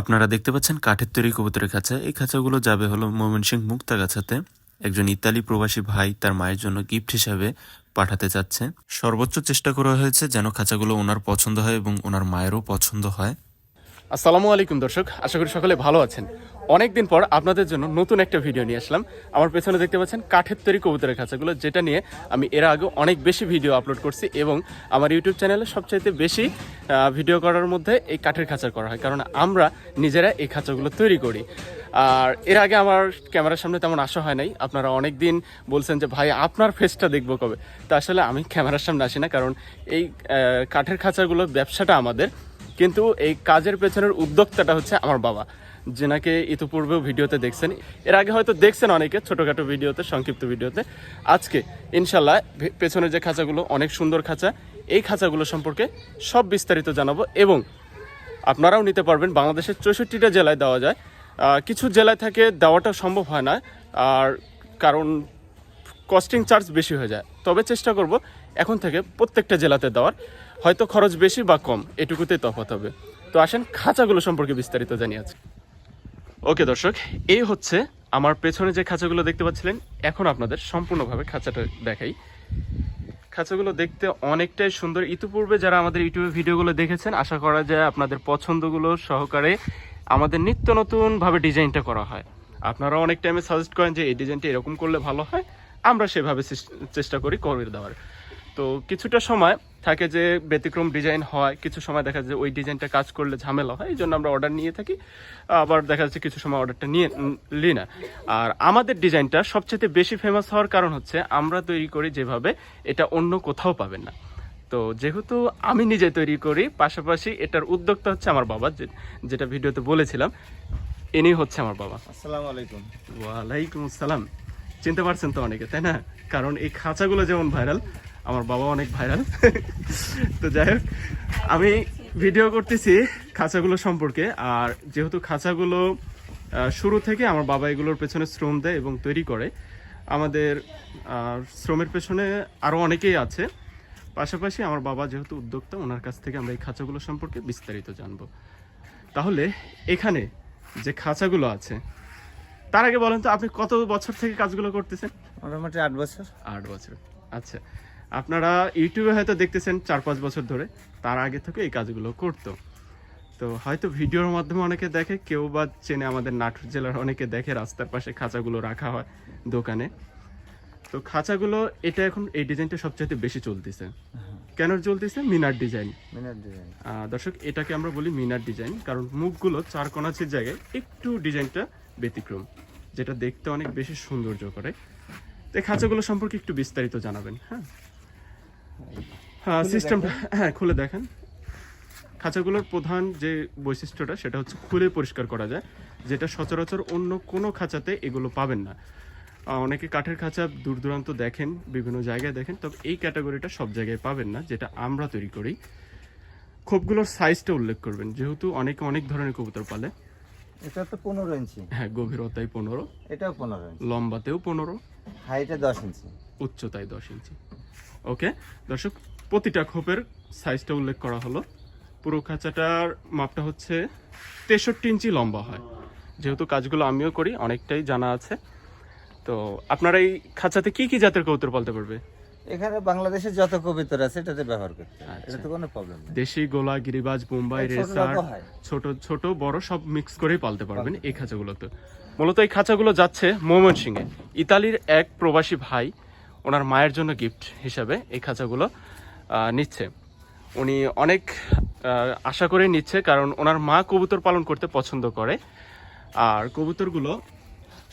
আপনারা দেখতে পাচ্ছেন কাঠের তৈরি কবুতরের খাঁচা। এই খাঁচাগুলো যাবে হলো ময়মনসিংহ মুক্তাগাছাতে। একজন ইতালি প্রবাসী ভাই তার মায়ের জন্য গিফট হিসাবে পাঠাতে চাচ্ছে। সর্বোচ্চ চেষ্টা করা হয়েছে যেন খাঁচাগুলো ওনার পছন্দ হয় এবং ওনার মায়েরও পছন্দ হয়। আসসালামু আলাইকুম, দর্শক। আশা করি সকলে ভালো আছেন। অনেকদিন পর আপনাদের জন্য নতুন একটা ভিডিও নিয়ে আসলাম। আমার পেছনে দেখতে পাচ্ছেন কাঠের তৈরি কবুতরের খাঁচাগুলো, যেটা নিয়ে আমি এর আগে অনেক বেশি ভিডিও আপলোড করছি এবং আমার ইউটিউব চ্যানেলে সবচাইতে বেশি ভিডিও করার মধ্যে এই কাঠের খাঁচা করা হয়। কারণ আমরা নিজেরা এই খাঁচাগুলো তৈরি করি। আর এর আগে আমার ক্যামেরার সামনে তেমন আসা হয় নাই। আপনারা অনেক দিন বলছেন যে, ভাই, আপনার ফেসটা দেখব কবে? তা আসলে আমি ক্যামেরার সামনে আসি না। কারণ এই কাঠের খাঁচাগুলো ব্যবসাটা আমাদের। কিন্তু এই কাজের পেছনের উদ্যোক্তাটা হচ্ছে আমার বাবা, যেনাকে ইতিপূর্বেও ভিডিওতে দেখছেন। এর আগে হয়তো দেখছেন অনেকে ছোটোখাটো ভিডিওতে, সংক্ষিপ্ত ভিডিওতে। আজকে ইনশাল্লাহ পেছনের যে খাঁচাগুলো, অনেক সুন্দর খাঁচা, এই খাঁচাগুলো সম্পর্কে সব বিস্তারিত জানাব এবং আপনারাও নিতে পারবেন। বাংলাদেশের চৌষট্টিটা জেলায় দেওয়া যায়। কিছু জেলায় থেকে দেওয়াটা সম্ভব হয় না, আর কারণ কস্টিং চার্জ বেশি হয়ে যায়। তবে চেষ্টা করব এখন থেকে প্রত্যেকটা জেলাতে দেওয়ার। হয়তো খরচ বেশি বা কম এটুকুতেই তফাৎ হবে। তো আসেন খাঁচাগুলো সম্পর্কে বিস্তারিত জানিয়ে আছে ওকে দর্শক, এই হচ্ছে আমার পেছনে যে খাঁচাগুলো দেখতে পাচ্ছিলেন, এখন আপনাদের সম্পূর্ণভাবে খাঁচাটা দেখাই। খাঁচাগুলো দেখতে অনেকটাই সুন্দর। ইতিপূর্বে যারা আমাদের ইউটিউবে ভিডিওগুলো দেখেছেন, আশা করা যায় আপনাদের পছন্দগুলো সহকারে আমাদের নিত্য নতুনভাবে ডিজাইনটা করা হয়। আপনারা অনেক টাইমে সাজেস্ট করেন যে, এই ডিজাইনটা এরকম করলে ভালো হয়, আমরা সেভাবে চেষ্টা করি করে দেওয়ার। তো কিছুটা সময় থাকে যে ব্যতিক্রম ডিজাইন হয় কিছু সময় দেখা যায় ওই ডিজাইনটা কাজ করলে ঝামেলা হয় এই জন্য আমরা অর্ডার নিয়ে থাকি। আবার দেখা যাচ্ছে কিছু সময় অর্ডারটা নিয়ে নিই না। আর আমাদের ডিজাইনটা সবচেয়ে বেশি ফেমাস হওয়ার কারণ হচ্ছে আমরা তৈরি করি যেভাবে এটা অন্য কোথাও পাবেন না। তো যেহেতু আমি নিজে তৈরি করি পাশাপাশি এটার উদ্যোক্তা হচ্ছে আমার বাবা যেটা ভিডিওতে বলেছিলাম ইনি হচ্ছে আমার বাবা। আসসালামু আলাইকুম। ওয়ালাইকুম আসসালাম। চিনতে পারছেন তো অনেকে তাই না? কারণ এই খাঁচাগুলো যেমন ভাইরাল আমার বাবা অনেক ভাইরাল তো যাই হোক আমি ভিডিও করতেছি খাঁচাগুলো সম্পর্কে। আর যেহেতু খাঁচাগুলো শুরু থেকে আমার বাবা এগুলোর পেছনে শ্রম দেয় এবং তৈরি করে আমাদের শ্রমের পেছনে আরও অনেকেই আছে। পাশাপাশি আমার বাবা যেহেতু উদ্যোক্তা ওনার কাছ থেকে আমরা এই খাঁচাগুলো সম্পর্কে বিস্তারিত জানব। তাহলে এখানে যে খাঁচাগুলো আছে তার আগে বলেন তো আপনি কত বছর থেকে কাজগুলো করতেছেন? মোটামুটি আট বছর। আট বছর। আচ্ছা। আপনারা ইউটিউবে হয়তো দেখতেছেন চার পাঁচ বছর ধরে তার আগে থেকে এই কাজগুলো করতো। তো হয়তো ভিডিওর মাধ্যমে অনেকে দেখে কেউ বা চেনে আমাদের নাটোর জেলার অনেকে দেখে রাস্তার পাশে খাঁচাগুলো রাখা হয় দোকানে। তো খাঁচাগুলো এটা এখন এই ডিজাইনটা সবচেয়ে বেশি চলতেছে। কেন চলতেছে? মিনার ডিজাইন। মিনার ডিজাইন। দর্শক এটাকে আমরা বলি মিনার ডিজাইন কারণ মুখগুলো চার কোনাচির জায়গায় একটু ডিজাইনটা ব্যতিক্রম যেটা দেখতে অনেক বেশি সৌন্দর্য করে। এই খাঁচাগুলো সম্পর্কে একটু বিস্তারিত জানাবেন হ্যাঁ? হ্যাঁ সিস্টেম হ্যাঁ খুলে দেখেন। খাঁচাগুলোর প্রধান যে বৈশিষ্ট্যটা সেটা হচ্ছে খুলে পরিষ্কার করা যায় যেটা সচরাচর অন্য কোনো খাঁচাতে এগুলো পাবেন না। অনেকে কাঠের খাঁচা দূর দূরান্ত দেখেন বিভিন্ন জায়গায় দেখেন তবে এই ক্যাটাগরিটা সব জায়গায় পাবেন না যেটা আমরা তৈরি করি। খোপগুলোর সাইজটা উল্লেখ করবেন যেহেতু অনেকে অনেক ধরনের কবুতর পালে। এটা তো পনেরো ইঞ্চি। হ্যাঁ গভীরতায় পনেরো। এটাও পনেরো ইঞ্চি। লম্বাতেও পনেরো। হাইটে দশ ইঞ্চি। উচ্চতায় দশ ইঞ্চি। ওকে দর্শক প্রতিটা খোপের সাইজটা উল্লেখ করা হলো। পুরো খাঁচাটার মাপটা হচ্ছে তেষট্টি ইঞ্চি লম্বা হয়। যেহেতু কাজগুলো আমিও করি অনেকটাই জানা আছে। তো আপনারা এই খাঁচাতে কি কি জাতের কবুতর পালতে পারবে? এখানে বাংলাদেশের যত কবিতর আছে এটাতে ব্যবহার করতে আচ্ছা। এটা তো কোনো প্রবলেম নেই। দেশি গোলা গিরিবাজ বোম্বাই রেসার ছোট ছোট বড় সব মিক্স করেই পালতে পারবেন এই খাঁচাগুলোতে। মূলত এই খাঁচাগুলো যাচ্ছে ময়মনসিংহে। ইতালির এক প্রবাসী ভাই ওনার মায়ের জন্য গিফট হিসাবে এই খাঁচাগুলো নিচ্ছে। উনি অনেক আশা করে নিচ্ছে কারণ ওনার মা কবুতর পালন করতে পছন্দ করে। আর কবুতরগুলো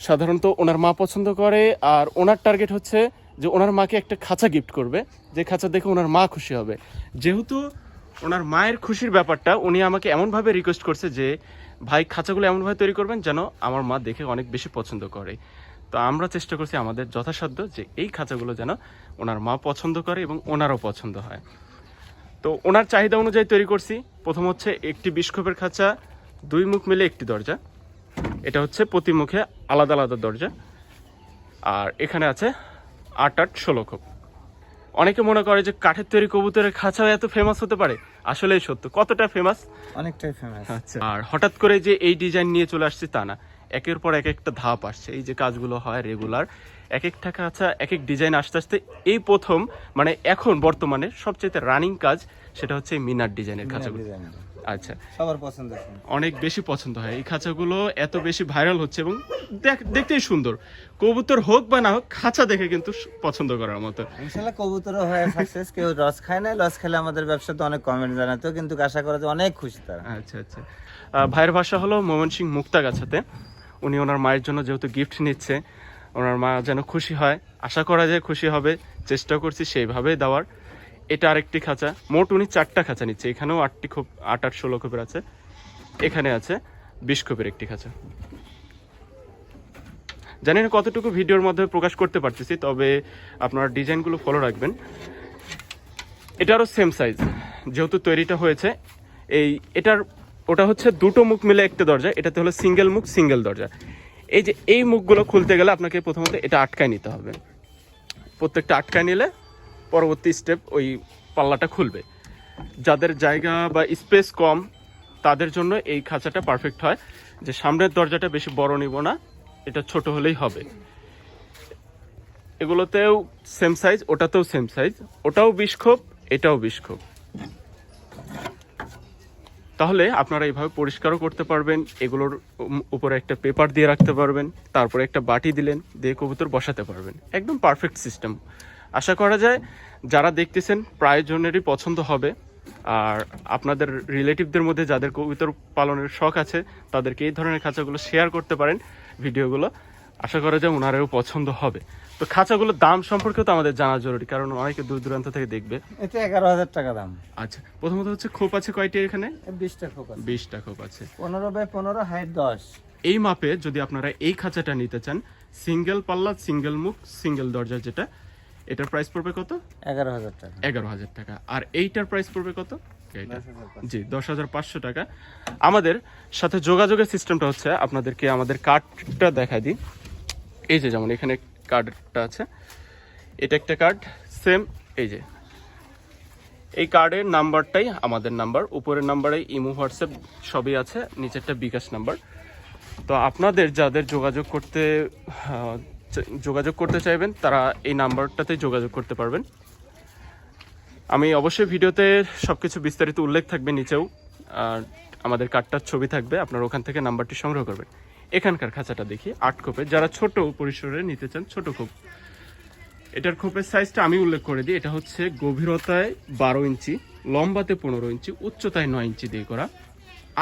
সাধারণত ওনার মা পছন্দ করে আর ওনার টার্গেট হচ্ছে যে ওনার মাকে একটা খাঁচা গিফট করবে, যে খাঁচা দেখে ওনার মা খুশি হবে। যেহেতু ওনার মায়ের খুশির ব্যাপারটা, উনি আমাকে এমনভাবে রিকোয়েস্ট করছে যে, ভাই, খাঁচাগুলো এমনভাবে তৈরি করবেন যেন আমার মা দেখে অনেক বেশি পছন্দ করে। তো আমরা চেষ্টা করছি আমাদের যথাসাধ্য যে এই খাঁচাগুলো যেন ওনার মা পছন্দ করে এবং ওনারও পছন্দ হয়। তো ওনার চাহিদা অনুযায়ী তৈরি করছি। প্রথম হচ্ছে একটি বিস্কোপের খাঁচা, দুই মুখ মিলে একটি দরজা। এটা হচ্ছে প্রতি মুখে আলাদা আলাদা দরজা। আর এখানে আছে আট আট ষোলো খোপ অনেকে মনে করে যে কাঠের তৈরি কবুতরের খাঁচাও এত ফেমাস হতে পারে। আসলেই সত্য। কতটা ফেমাস অনেকটাই ফেমাস আচ্ছা। আর হঠাৎ করে যে এই ডিজাইন নিয়ে চলে আসছে তা না। একের পর এক একটা ধাপ আসছে। এই যে কাজগুলো হয় রেগুলার এক একটা কাঁচা এক এক ডিজাইন আসতে আসতে এই প্রথম মানে এখন বর্তমানে সবচেয়ে রানিং কাজ সেটা হচ্ছে মিনার ডিজাইনের খাঁচাগুলো আচ্ছা। সবার পছন্দ অনেক বেশি পছন্দ হয়। এই খাঁচাগুলো এত বেশি ভাইরাল হচ্ছে এবং দেখ- দেখতেই সুন্দর। কবুতর হোক বা না হোক খাঁচা দেখে কিন্তু পছন্দ করার মতো। ইনশাল্লাহ কবুতরও হয় সাকসেস কেউ রস খায় না লস খেলে আমাদের ব্যবসাতে অনেক কমেন্ট জানাতো কিন্তু আশা করা যে অনেক খুশি তারা। আচ্ছা আচ্ছা। ভাইয়ের ভাষা হলো মোহন সিং মুক্তাগাছাতে। উনি ওনার মায়ের জন্য যেহেতু গিফট নিচ্ছে ওনার মা যেন খুশি হয় আশা করা যায় খুশি হবে চেষ্টা করছি সেইভাবেই দেওয়ার। এটা আরেকটি খাঁচা। মোট উনি চারটা খাঁচা নিচ্ছে। এখানেও আটটি খোপ আট আট, ষোলো খোপের আছে। এখানে আছে বিশ খোপের একটি খাঁচা। জানি না কতটুকু ভিডিওর মধ্যে প্রকাশ করতে পারতেছি, তবে আপনার ডিজাইনগুলো ফলো রাখবেন। এটারও সেম সাইজ যেহেতু তৈরিটা হয়েছে। এই, এটার, ওটা হচ্ছে দুটো মুখ মিলে একটা দরজা, এটাতে হলো সিঙ্গেল মুখ সিঙ্গেল দরজা। এই যে, এই মুখগুলো খুলতে গেলে আপনাকে প্রথমত এটা আটকায় নিতে হবে। প্রত্যেকটা আটকায় নিলে পরবর্তী স্টেপ ওই পাল্লাটা খুলবে। যাদের জায়গা বা স্পেস কম, তাদের জন্য এই খাঁচাটা পারফেক্ট হয়। যে সামনের দরজাটা বেশি বড় নিব না, এটা ছোট হলেই হবে। এগুলোতেও সেম সাইজ ওটাতেও সেম সাইজ ওটাও বিশ এটাও বিশ তাহলে আপনারা এইভাবে পরিষ্কারও করতে পারবেন, এগুলোর উপরে একটা পেপার দিয়ে রাখতে পারবেন, তারপরে একটা বাটি দিলেন, দিয়ে কবুতর বসাতে পারবেন। একদম পারফেক্ট সিস্টেম আশা করা যায় যারা দেখতেছেন প্রায় জনেরই পছন্দ হবে। আর আপনাদের রিলেটিভদের মধ্যে যাদের কবুতর পালনের শখ আছে তাদেরকে এই ধরনের খাঁচাগুলো শেয়ার করতে পারেন ভিডিওগুলো। আশা করা যায় ওনারাও পছন্দ হবে। তো খাঁচাগুলোর দাম সম্পর্কেও তো আমাদের জানা জরুরি কারণ অনেকে দূর দূরান্ত থেকে দেখবে। এটা এগারো হাজার টাকা দাম। আচ্ছা প্রথমত হচ্ছে খোপ আছে কয়টি এখানে? বিশটা খোপ আছে। বিশটা খোপ আছে। পনেরো বাই পনেরো হাইট দশ। এই মাপে যদি আপনারা এই খাঁচাটা নিতে চান সিঙ্গেল পাল্লা সিঙ্গেল মুখ সিঙ্গেল দরজা যেটা এটার প্রাইস পড়বে কত? এগারো হাজার টাকা। এগারো হাজার টাকা। আর এইটার প্রাইস পড়বে কত? জি দশ হাজার পাঁচশো টাকা। আমাদের সাথে যোগাযোগের সিস্টেমটা হচ্ছে আপনাদেরকে আমাদের কার্ডটা দেখা দিই। এই যে যেমন এখানে কার্ডটা আছে। এটা একটা কার্ড সেম এই যে। এই কার্ডের নাম্বারটাই আমাদের নাম্বার উপরের নাম্বারে ইমো হোয়াটসঅ্যাপ সবই আছে নিচেরটা বিকাশ নাম্বার তো আপনাদের যাদের যোগাযোগ করতে যোগাযোগ করতে চাইবেন, তারা এই নাম্বারটাতে যোগাযোগ করতে পারবেন। আমি অবশ্যই ভিডিওতে সব কিছু বিস্তারিত উল্লেখ থাকবে নিচেও, আর আমাদের কার্ডটার ছবি থাকবে, আপনারা ওখান থেকে নাম্বারটি সংগ্রহ করবেন। এখানকার খাঁচাটা দেখি, আট খোপে। যারা ছোট পরিসরে নিতে চান, ছোট খোপ। এটার খোপের সাইজটা আমি উল্লেখ করে দিই, এটা হচ্ছে গভীরতায় বারো ইঞ্চি, লম্বাতে পনেরো ইঞ্চি, উচ্চতায় নয় ইঞ্চি দিয়ে করা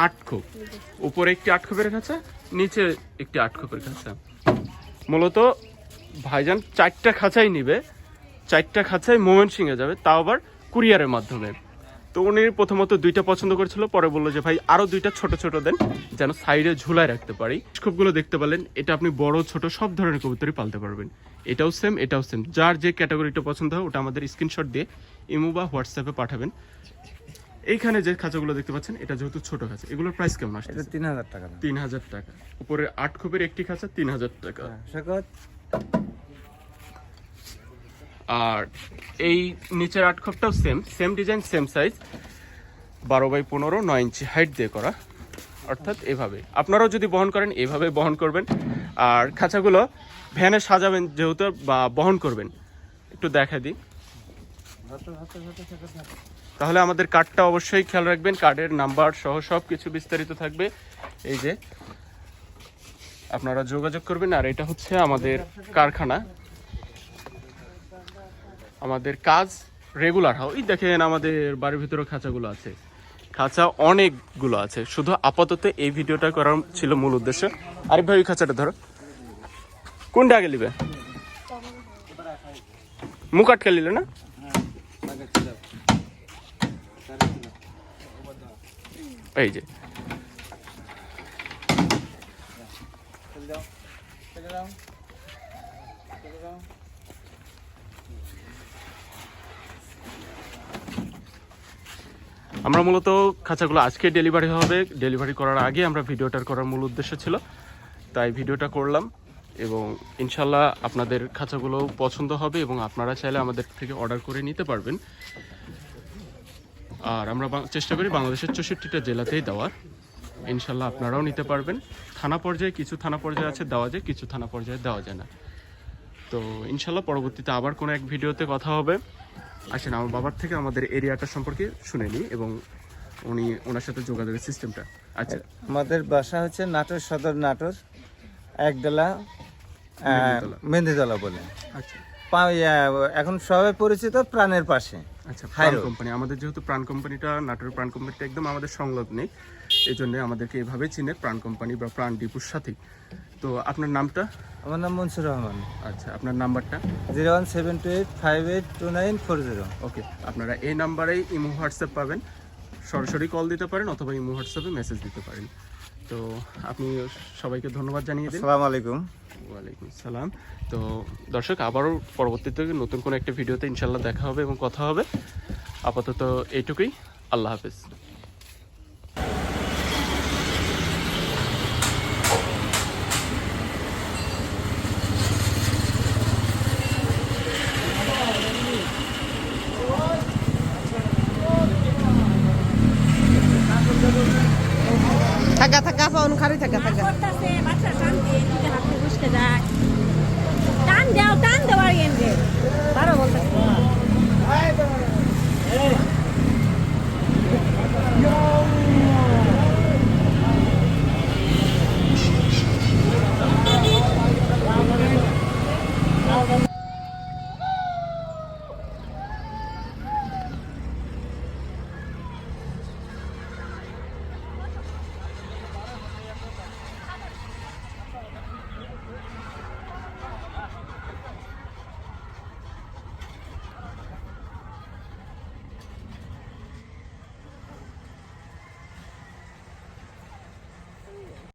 আট খোপ। উপরে একটি আট খোপের খাঁচা, নিচে একটি আট খোপের খাঁচা। মূলত ভাইজান চারটা খাঁচাই নিবে, চারটা খাঁচাই সিংয়ে যাবে, তাও আবার কুরিয়ারের মাধ্যমে। তো উনি প্রথমত দুইটা পছন্দ করেছিল, পরে বলল যে, ভাই, আরও দুইটা ছোট ছোট দেন, যেন সাইডে ঝুলায় রাখতে পারি। খুবগুলো দেখতে পারলেন এটা আপনি বড়, ছোট, সব ধরনের কবুতরই পালতে পারবেন। এটাও সেম এটাও সেম যার যে ক্যাটাগরিটা পছন্দ হয়, ওটা আমাদের স্ক্রিনশট দিয়ে ইমো বা হোয়াটসঅ্যাপে পাঠাবেন। এইখানে যে খাঁচাগুলো দেখতে পাচ্ছেন এটা যেহেতু ছোট খাঁচা এগুলোর প্রাইস কেমন আসছে এটা তিন হাজার টাকা তিন হাজার টাকা। উপরে আট খোপের একটি খাঁচা তিন হাজার টাকা। শকত। আর এই নিচের আট খোপটাও same same design same size বারো বাই পনেরো নয় ইঞ্চি হাইট দিয়ে করা। অর্থাৎ এভাবে। আপনারাও যদি বহন করেন এভাবে বহন করবেন। আর খাঁচাগুলো ভ্যানে সাজাবেন যেহেতু বা বহন করবেন। একটু দেখা দিই। তাহলে আমাদের কার্ডটা অবশ্যই খেয়াল রাখবেন কার্ডের নাম্বার সহ সব কিছু বিস্তারিত থাকবে। এই যে, আপনারা যোগাযোগ করবেন, আর এটা হচ্ছে আমাদের কারখানা। আমাদের কাজ রেগুলার হয় ওই দেখেন আমাদের বাড়ির ভিতরে খাঁচাগুলো আছে। খাঁচা অনেকগুলো আছে। শুধু আপাতত এই ভিডিওটা করার ছিল মূল উদ্দেশ্য। আরিফ ভাই, ওই খাঁচাটা ধরো। কোনটা আগে নিবে? মুখ আটকে নিলে না? এই যে। আমরা মূলত খাঁচাগুলো আজকে ডেলিভারি হবে। ডেলিভারি করার আগে আমরা ভিডিওটার করার মূল উদ্দেশ্য ছিল। তাই ভিডিওটা করলাম এবং ইনশাল্লাহ আপনাদের খাঁচাগুলো পছন্দ হবে এবং আপনারা চাইলে আমাদের থেকে অর্ডার করে নিতে পারবেন। আর আমরা চেষ্টা করি বাংলাদেশের চৌষট্টিটা জেলাতেই দেওয়ার। ইনশাল্লাহ আপনারাও নিতে পারবেন। থানা পর্যায়ে কিছু থানা পর্যায়ে আছে দেওয়া যায় কিছু থানা পর্যায়ে দেওয়া যায় না। তো ইনশাল্লাহ পরবর্তীতে আবার কোনো এক ভিডিওতে কথা হবে। আসেন আমার বাবার থেকে আমাদের এরিয়াটা সম্পর্কে শুনে নিই এবং উনি ওনার সাথে যোগাযোগের সিস্টেমটা। আচ্ছা। আমাদের বাসা হচ্ছে নাটোর সদর নাটোর একডালা। মেহেন্দিতলা। বলে। আচ্ছা। এখন সবাই পরিচিত প্রাণের পাশে। আচ্ছা প্রাণ কোম্পানি আমাদের যেহেতু প্রাণ কোম্পানিটা নাটোরের প্রাণ কোম্পানিটা একদম আমাদের সংলগ্নে এই জন্য আমাদেরকে এভাবে চিনে প্রাণ কোম্পানি বা প্রাণ ডিপুর সাথেই তো আপনার নামটা? আমার নাম মনসুর রহমান। আচ্ছা আপনার নাম্বারটা? Zero one seven two eight five eight two nine four zero. Okay আপনারা এই নাম্বারেই ইমো হোয়াটসঅ্যাপ পাবেন। সরাসরি কল দিতে পারেন অথবা ইমো হোয়াটসঅ্যাপে মেসেজ দিতে পারেন। তো আপনি সবাইকে ধন্যবাদ জানিয়ে দিন। আসসালামু আলাইকুম। ওয়ালাইকুম সালাম তো দর্শক আবারও পরবর্তীতে নতুন কোনো একটা ভিডিওতে ইনশাল্লাহ দেখা হবে এবং কথা হবে। আপাতত এইটুকুই। আল্লাহ হাফেজ। থাকা থাকা থাকা।